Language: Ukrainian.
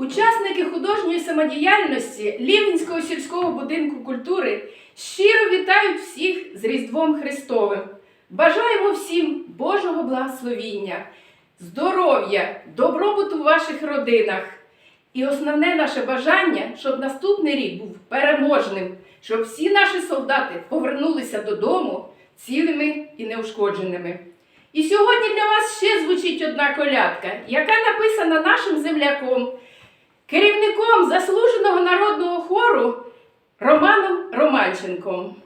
Учасники художньої самодіяльності Лівненського сільського будинку культури щиро вітають всіх з Різдвом Христовим. Бажаємо всім Божого благословіння, здоров'я, добробуту в ваших родинах. І основне наше бажання, щоб наступний рік був переможним, щоб всі наші солдати повернулися додому цілими і неушкодженими. І сьогодні для вас ще звучить одна колядка, яка написана нашим земляком, керівником заслуженого народного хору Романом Романченком.